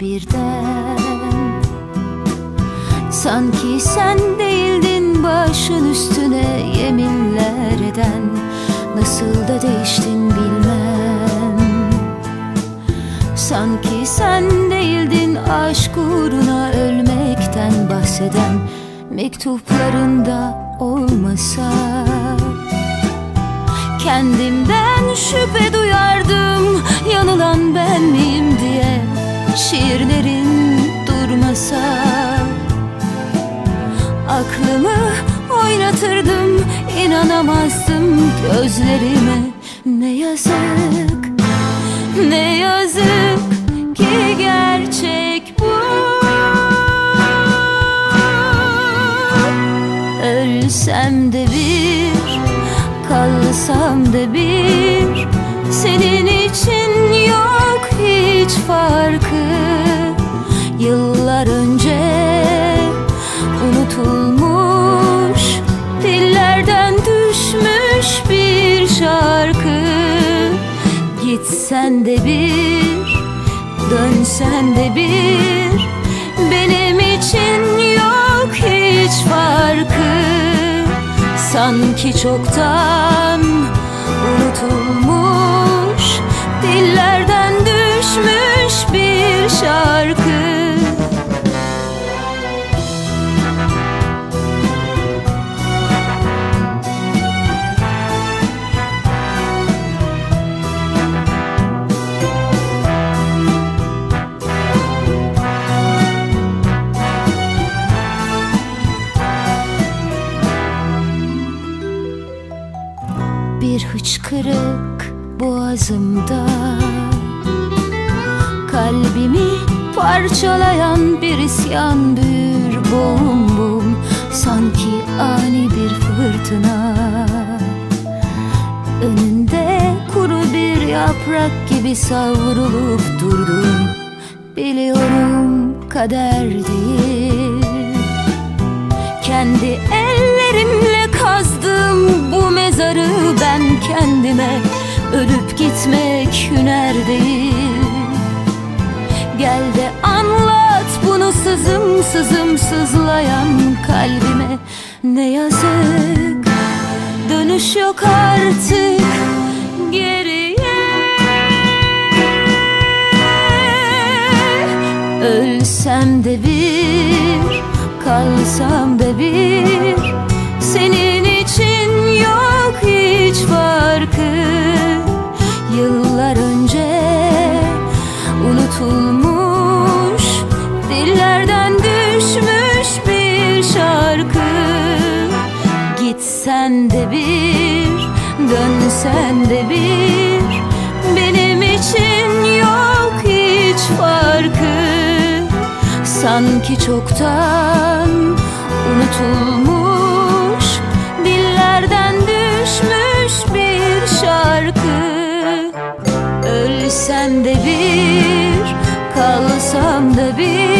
birden? Sanki sen değildin başın üstüne yeminler eden Nasıl da değiştin bilmem. Sanki sen değildin aşk uğruna ölmekten bahseden Mektuplarında olmasa. Kendimden şüphe duyardım ben miyim diye Şiirlerin durmasa. Aklımı oynatırdım inanamazdım gözlerime. Ne yazık ne yazık ki gerçek bu. Ölsem de bir kalsam da bir Senin Gitsen de bir Dönsen de bir. Benim için yok hiç farkı. Sanki çoktan Bir hıçkırık boğazımda. Kalbimi parçalayan bir isyan büyür bom bom Sanki ani bir fırtına. Önünde kuru bir yaprak gibi savrulup durdum Biliyorum kader değil. Kendi ellerimle kazdım bu mezarı kendime Ölüp gitmek hüner değil Gel de anlat bunu sızım sızım sızlayan kalbime. Ne yazık dönüş yok artık geriye. Ölsem de bir, kalsam da bir. Senin için yok hiç farkı Gitsen de bir, dönsen de bir. Benim için yok hiç farkı. Sanki çoktan unutulmuş Dillerden düşmüş bir şarkı. Ölsem de bir, kalsam da bir